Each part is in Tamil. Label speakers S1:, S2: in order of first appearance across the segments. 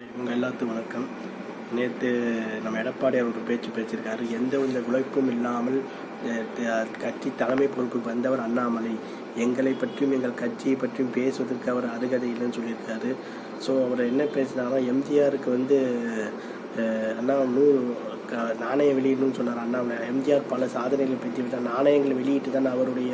S1: உங்கள் எல்லாத்துக்கும் வணக்கம். நேற்று நம்ம எடப்பாடி அவருக்கு பேச்சு பேச்சிருக்காரு எந்த வித உழைப்பும் இல்லாமல் கட்சி தலைமை பொறுப்புக்கு வந்தவர் அண்ணாமலை. எங்களை பற்றியும் எங்கள் கட்சியை பற்றியும் பேசுவதற்கு அவர் அருகதை இல்லைன்னு சொல்லியிருக்காரு. ஸோ அவர் என்ன பேசினாங்கன்னா எம்ஜிஆருக்கு வந்து அண்ணா நூறு க- நாணயம் வெளியிடணும்னு சொன்னார் அண்ணாமலை. எம்ஜிஆர் பல சாதனைகளை பெற்று விட்டார் நாணயங்களை வெளியிட்டு தான் அவருடைய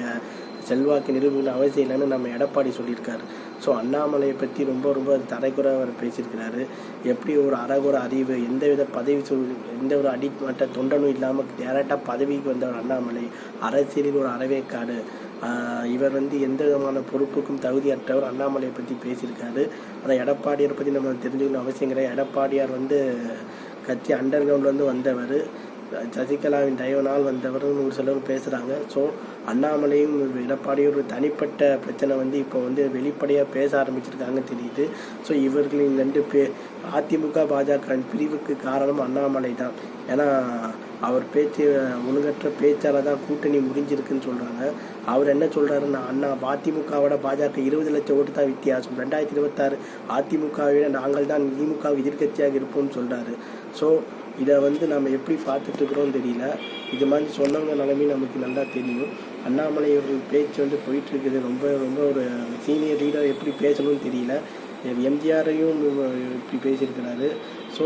S1: செல்வாக்கு நிரூபிக்கணும் அவசியம் இல்லைன்னு நம்ம எடப்பாடி சொல்லியிருக்காரு. ஸோ அண்ணாமலையை பற்றி ரொம்ப ரொம்ப தரைக்குறை அவர் பேசியிருக்கிறாரு. எப்படி ஒரு அறகுற அறிவு எந்தவித பதவி சொல் எந்த ஒரு அடிமட்ட தொண்டனும் இல்லாமல் டேரெக்டாக பதவிக்கு வந்தவர் அண்ணாமலை அரசியலில் ஒரு அறவேக்காடு. ஆஹ் இவர் வந்து எந்த விதமான பொறுப்புக்கும் தகுதியற்றவர் அண்ணாமலையை பற்றி பேசியிருக்காரு. அதை எடப்பாடியார் பற்றி நம்ம தெரிஞ்சுக்கணும் அவசியம் கிடையாது. எடப்பாடியார் வந்து கட்சி அண்டர் கிரவுண்ட்லேருந்து வந்தவர். சசிகலாவின் தயவனால் வந்தவர்கள் ஒரு சிலர் பேசுகிறாங்க ஸோ அண்ணாமலையும் எடப்பாடியும் ஒரு தனிப்பட்ட பிரச்சனை வந்து இப்போ வந்து வெளிப்படையாக பேச ஆரம்பிச்சிருக்காங்க தெரியுது. ஸோ இவர்களின் ரெண்டு பே அதிமுக பாஜக பிரிவுக்கு காரணம் அண்ணாமலை தான். ஏன்னா அவர் பேச்சு ஒழுங்கற்ற பேச்சால் தான் கூட்டணி முடிஞ்சிருக்குன்னு சொல்கிறாங்க அவர் என்ன சொல்கிறாருன்னா அண்ணா அதிமுகவோட பாஜக இருபது லட்சம் ஓட்டு தான் வித்தியாசம். ரெண்டாயிரத்தி இருபத்தாறு அதிமுகவை விட நாங்கள் தான் திமுக எதிர்க்கட்சியாக இருப்போம்னு சொல்கிறாரு ஸோ இதை வந்து நம்ம எப்படி பார்த்துட்டுருக்குறோம் தெரியல. இது மாதிரி சொன்னவங்க நிலைமை நமக்கு நல்லா தெரியும். அண்ணாமலை ஒரு பேச்சு வந்து போயிட்டு இருக்குது. ரொம்ப ரொம்ப ஒரு சீனியர் லீடர் எப்படி பேசணும்னு தெரியல. எம்ஜிஆரையும் இப்படி பேசியிருக்கிறாரு. ஸோ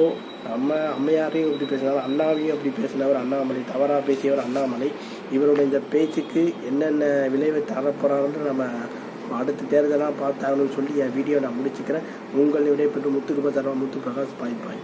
S1: அம்மா அம்மையாரையும் இப்படி பேசினார் அண்ணாவையும் அப்படி பேசினவர் அண்ணாமலை தவறாக பேசியவர் அண்ணாமலை. இவரோட இந்த பேச்சுக்கு என்னென்ன விளைவை தரப்போகிறாருன்னு நம்ம அடுத்த தேர்தலாக பார்த்தாங்கன்னு சொல்லி என் வீடியோ நான் முடிச்சுக்கிறேன். உங்களுடைய பெற்று முத்துக்கு தரவா முத்து பிரகாஷ் பாய் பாய்.